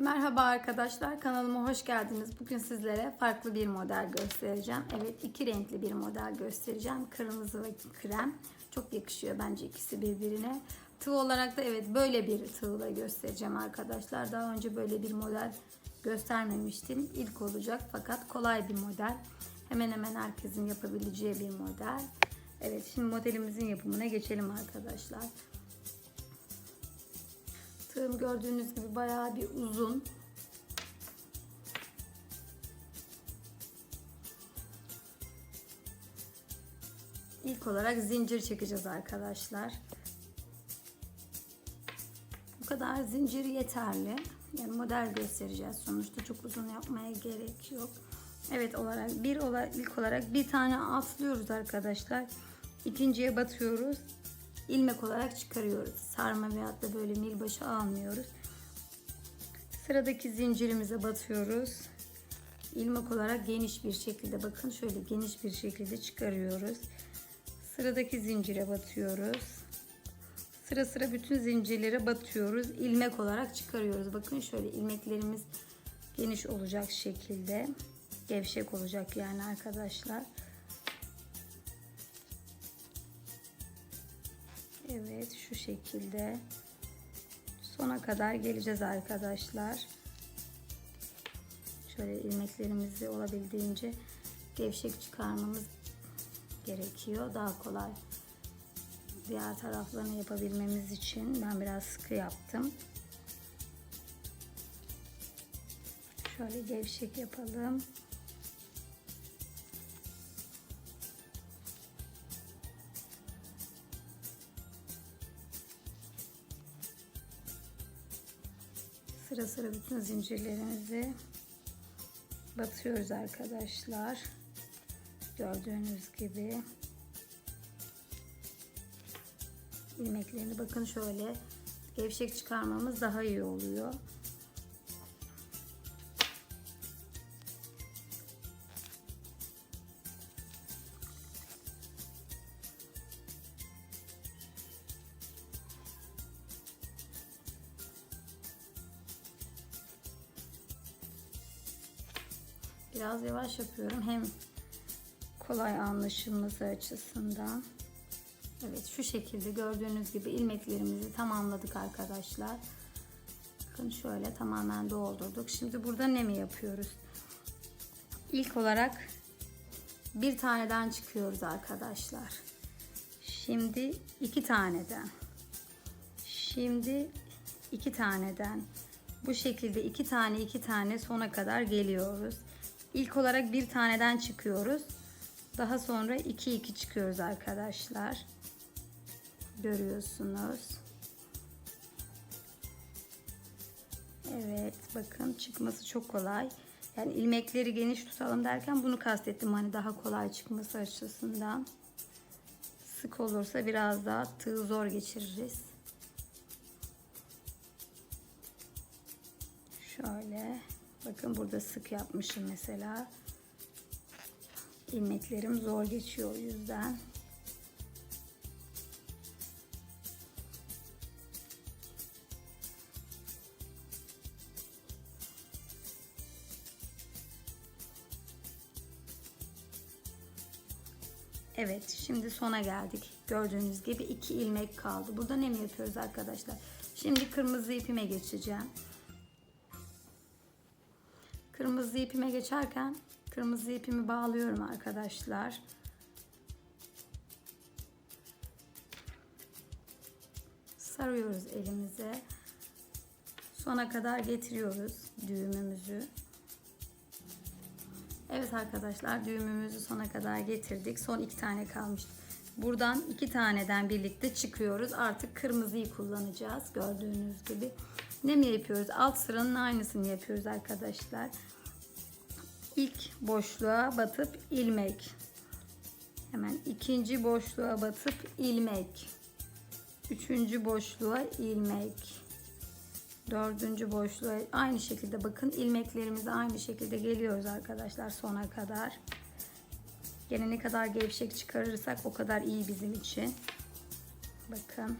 Merhaba arkadaşlar kanalıma hoş geldiniz. Bugün sizlere farklı bir model göstereceğim. Evet iki renkli bir model göstereceğim. Kırmızı ve krem. Çok yakışıyor bence ikisi birbirine. Tığ olarak da evet böyle bir tığla göstereceğim arkadaşlar. Daha önce böyle bir model göstermemiştim. İlk olacak fakat kolay bir model. Hemen hemen herkesin yapabileceği bir model. Evet şimdi modelimizin yapımına geçelim arkadaşlar. Tığım gördüğünüz gibi bayağı bir uzun. İlk olarak zincir çekeceğiz arkadaşlar. Bu kadar zincir yeterli. Yani model göstereceğiz. Sonuçta çok uzun yapmaya gerek yok. Evet olarak bir olarak ilk olarak bir tane atlıyoruz arkadaşlar. İkinciye batıyoruz ilmek olarak çıkarıyoruz. Sarma veyahut da böyle milbaşı almıyoruz. Sıradaki zincirimize batıyoruz. İlmek olarak geniş bir şekilde bakın şöyle geniş bir şekilde çıkarıyoruz. Sıradaki zincire batıyoruz. Sıra sıra bütün zincirlere batıyoruz. İlmek olarak çıkarıyoruz. Bakın şöyle ilmeklerimiz geniş olacak şekilde. Gevşek olacak yani arkadaşlar. Evet şu şekilde sona kadar geleceğiz arkadaşlar. Şöyle ilmeklerimizi olabildiğince gevşek çıkarmamız gerekiyor. Daha kolay diğer taraflarını yapabilmemiz için ben biraz sıkı yaptım. Şöyle gevşek yapalım. Sıra sıra bütün zincirlerimizi batıyoruz arkadaşlar. Gördüğünüz gibi. ilmeklerini bakın şöyle gevşek çıkarmamız daha iyi oluyor. Biraz yavaş yapıyorum hem kolay anlaşılması açısından. Evet şu şekilde gördüğünüz gibi ilmeklerimizi tamamladık arkadaşlar. Bakın şöyle tamamen doldurduk. Şimdi burada ne mi yapıyoruz? İlk olarak bir taneden çıkıyoruz arkadaşlar. Şimdi iki taneden. Şimdi iki taneden. Bu şekilde iki tane iki tane sona kadar geliyoruz. İlk olarak bir taneden çıkıyoruz. Daha sonra iki iki çıkıyoruz arkadaşlar. Görüyorsunuz. Evet bakın çıkması çok kolay. Yani ilmekleri geniş tutalım derken bunu kastettim. Hani daha kolay çıkması açısından. Sık olursa biraz daha tığ zor geçiririz. Şöyle. Bakın burada sık yapmışım mesela. İlmeklerim zor geçiyor o yüzden. Evet şimdi sona geldik. Gördüğünüz gibi iki ilmek kaldı. Burada ne mi yapıyoruz arkadaşlar? Şimdi kırmızı ipime geçeceğim. Kırmızı ipime geçerken kırmızı ipimi bağlıyorum arkadaşlar. Sarıyoruz elimize. Sona kadar getiriyoruz düğümümüzü. Evet arkadaşlar düğümümüzü sona kadar getirdik. Son iki tane kalmış. Buradan iki taneden birlikte çıkıyoruz. Artık kırmızıyı kullanacağız. Gördüğünüz gibi. Ne mi yapıyoruz? Alt sıranın aynısını yapıyoruz arkadaşlar. İlk boşluğa batıp ilmek. Hemen ikinci boşluğa batıp ilmek. Üçüncü boşluğa ilmek. Dördüncü boşluğa aynı şekilde bakın ilmeklerimizi aynı şekilde geliyoruz arkadaşlar sona kadar. Gene ne kadar gevşek çıkarırsak o kadar iyi bizim için. Bakın.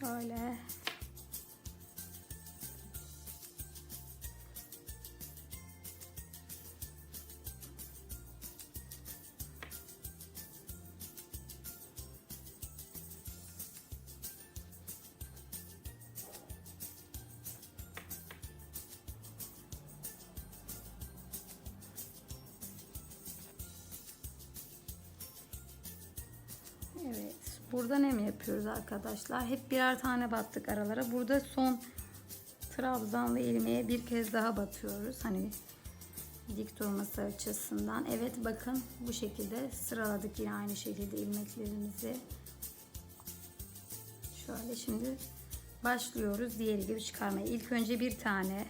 Şöyle. Burada ne mi yapıyoruz arkadaşlar? Hep birer tane battık aralara. Burada son trabzanlı ilmeğe bir kez daha batıyoruz. Hani dik durması açısından. Evet bakın bu şekilde sıraladık yine aynı şekilde ilmeklerimizi. Şöyle şimdi başlıyoruz diğeri gibi çıkarmaya. İlk önce bir tane.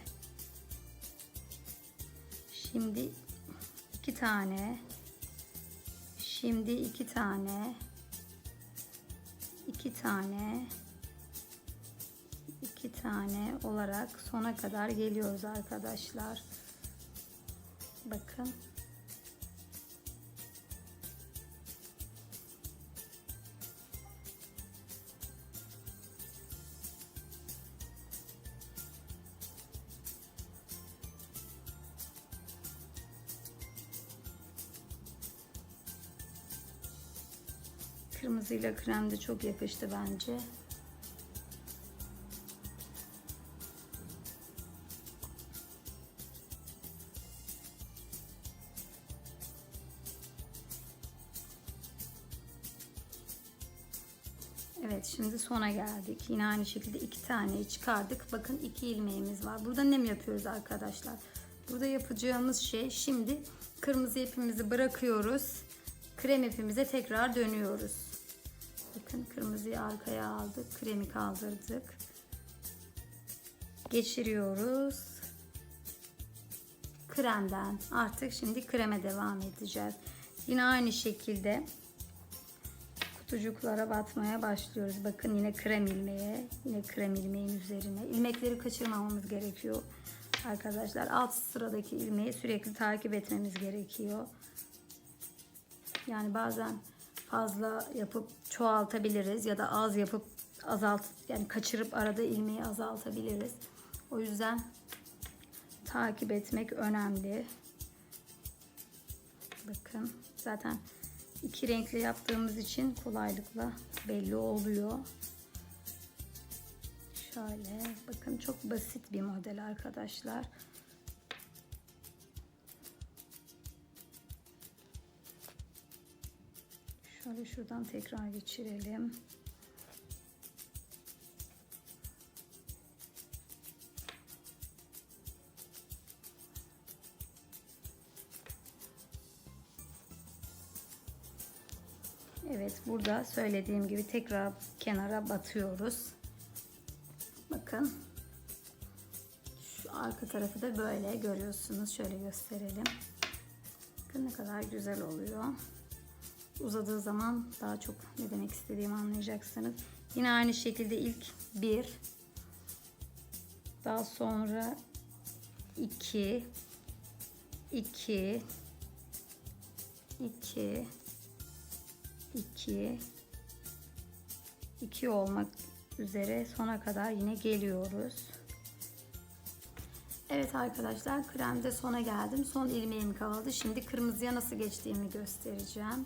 Şimdi iki tane. Şimdi iki tane. İki tane. iki tane olarak sona kadar geliyoruz arkadaşlar. Bakın. Kırmızıyla krem de çok yakıştı bence. Evet şimdi sona geldik. Yine aynı şekilde iki taneyi çıkardık. Bakın iki ilmeğimiz var. Burada ne mi yapıyoruz arkadaşlar? Burada yapacağımız şey şimdi kırmızı ipimizi bırakıyoruz. Krem ipimize tekrar dönüyoruz. Bakın kırmızıyı arkaya aldık. Kremi kaldırdık. Geçiriyoruz. Kremden artık şimdi kreme devam edeceğiz. Yine aynı şekilde kutucuklara batmaya başlıyoruz. Bakın yine krem ilmeğe, yine krem ilmeğin üzerine. İlmekleri kaçırmamamız gerekiyor. Arkadaşlar alt sıradaki ilmeği sürekli takip etmemiz gerekiyor. Yani bazen fazla yapıp çoğaltabiliriz ya da az yapıp azalt yani kaçırıp arada ilmeği azaltabiliriz. O yüzden takip etmek önemli. Bakın zaten iki renkli yaptığımız için kolaylıkla belli oluyor. Şöyle bakın çok basit bir model arkadaşlar. Şöyle şuradan tekrar geçirelim. Evet burada söylediğim gibi tekrar kenara batıyoruz. Bakın. Şu arka tarafı da böyle görüyorsunuz. Şöyle gösterelim. Bakın ne kadar güzel oluyor. Uzadığı zaman daha çok ne demek istediğimi anlayacaksınız. Yine aynı şekilde ilk bir, daha sonra iki, iki, iki, iki, iki olmak üzere sona kadar yine geliyoruz. Evet arkadaşlar kremde sona geldim. Son ilmeğim kaldı. Şimdi kırmızıya nasıl geçtiğimi göstereceğim.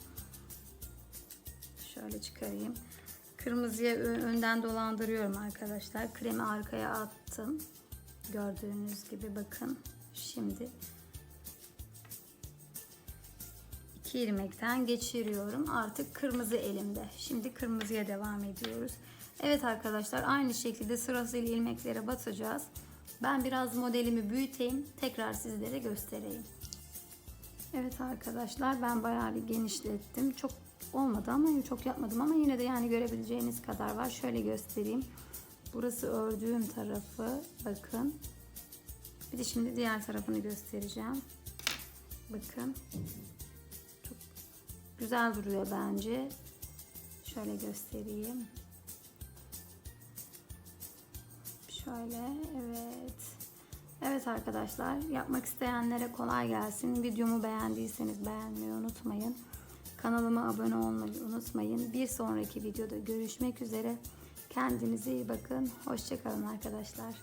Şöyle çıkarayım. Kırmızıya önden dolandırıyorum arkadaşlar. Kremi arkaya attım. Gördüğünüz gibi bakın. Şimdi iki ilmekten geçiriyorum. Artık kırmızı elimde. Şimdi kırmızıya devam ediyoruz. Evet arkadaşlar aynı şekilde sırasıyla ilmeklere batacağız. Ben biraz modelimi büyüteyim. Tekrar sizlere göstereyim. Evet arkadaşlar ben bayağı bir genişlettim. Çok olmadı ama çok yapmadım ama yine de yani görebileceğiniz kadar var. Şöyle göstereyim. Burası ördüğüm tarafı. Bakın. Bir de şimdi diğer tarafını göstereceğim. Bakın. Çok güzel duruyor bence. Şöyle göstereyim. Şöyle evet. Evet arkadaşlar yapmak isteyenlere kolay gelsin. Videomu beğendiyseniz beğenmeyi unutmayın. Kanalıma abone olmayı unutmayın. Bir sonraki videoda görüşmek üzere. Kendinize iyi bakın. Hoşçakalın arkadaşlar.